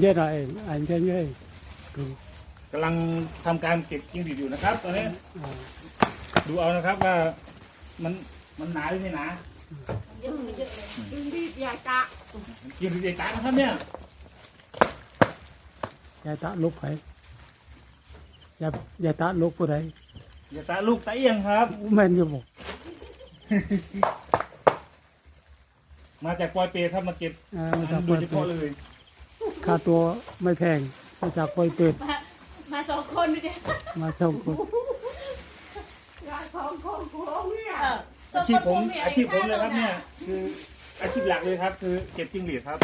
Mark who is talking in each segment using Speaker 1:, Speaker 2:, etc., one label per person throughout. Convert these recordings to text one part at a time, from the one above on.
Speaker 1: เย็นอะไรอันเย็นเย็นดู
Speaker 2: กำลังทำการเก็บจิ้งหรีดอยู่นะครับตอนนี้
Speaker 1: อ่า
Speaker 2: ดูเอานะครับว่ามันมันหนาหรือไม่หนา
Speaker 3: ดึงดีดใหญ่ตะ
Speaker 2: จิ้งหรีดใหญ่ตานะครับเนี่ย
Speaker 1: ยายตาลุกไปยายยายตาลุกผู้ใด
Speaker 2: ใหญ่ตาลูกตาเอียงครับ
Speaker 1: แม่นอยู่บอก
Speaker 2: มาจากปอยเปรตครับมาเก็บ
Speaker 1: เออมาจาก
Speaker 2: โด
Speaker 1: ปล่อยย
Speaker 2: เฉ
Speaker 1: เป็
Speaker 2: พาะ
Speaker 1: ด
Speaker 2: เลย
Speaker 1: ค่าตัวไม่แพงมาจากปล่อยเป็ด
Speaker 3: มามาสองคนดิเนี่ย
Speaker 1: มาช่องคน
Speaker 3: ยายของของโค้งเนี่ย
Speaker 2: อาชีพผมอาชีพผมเลยครับเนี่ยคืออาชีพหลักเลยครับ คือเก็บจิ้งหรีดครับ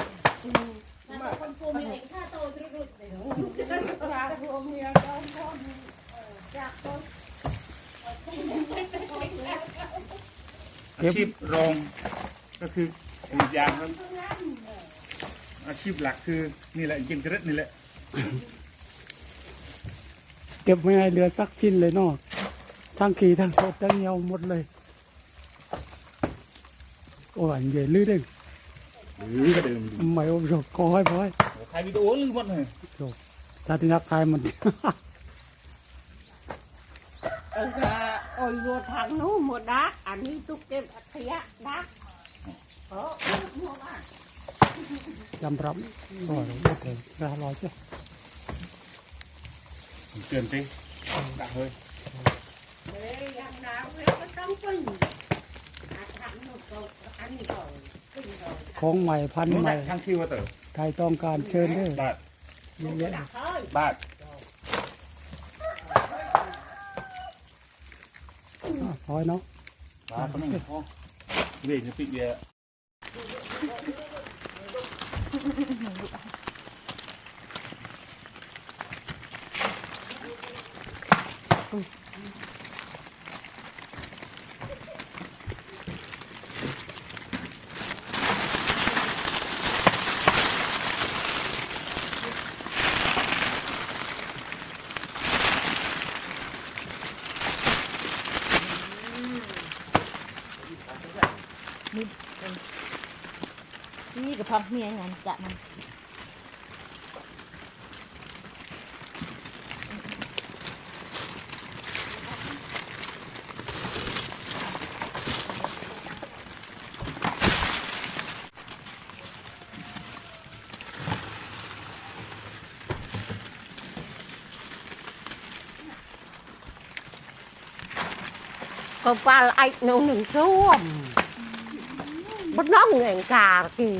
Speaker 3: มาคนภูมิเองค่าโตรุดรุดเลยเนาะยายภูมิเนี่ยต้องต้องจากต้น
Speaker 2: อาชีพรองก็คือ กรีดยางครับอาชีพหลักคือนี่แหละยิงกระดนี่แหละ
Speaker 1: เก็บไม่ให้เหลือสักชิ้นเลยเนาะทั้งขี่ทั้งสดทั้งเหนียวหมดเลย โอ้ยเย็นลื่นเด้ง
Speaker 2: หรือกระเดิม
Speaker 1: ไม่โอ้ยคอยพอย
Speaker 2: ถ่ายวิดีโอลืมหมดเลย
Speaker 1: ชาตินักทายมัน
Speaker 3: เออก็โอ้ยวัวทางนู้นหมดดักอันนี้ตุกเก็บขยะดักโอ้หมดอะ
Speaker 1: จำรับก็ไม่ถึงราลอยจ้ะ
Speaker 2: เกินไปดักเลย
Speaker 3: เฮ้ยยังน้ำเฮ้ยก็ต้องปึ้งอาทางนู้นก็อันนี้ก็ปึ้งก็
Speaker 1: ของใหม่พันธุ์
Speaker 2: นู้น
Speaker 1: ใหม่
Speaker 2: ทางคิวว่าเต๋อ
Speaker 1: ใครต้องการเชิญเด้อบา
Speaker 2: ท
Speaker 1: เยอะแยะ
Speaker 3: ดักเฮ้ย
Speaker 2: บาท
Speaker 1: อะพอยเนาะ
Speaker 2: บาทก็ไม่พอเวียนจะปิดเวีย
Speaker 4: นี่กับพักเมียงานจะมัน
Speaker 3: ก็ปลาไอ้หนูหนึ่งช่วม มันน้องเงงกากี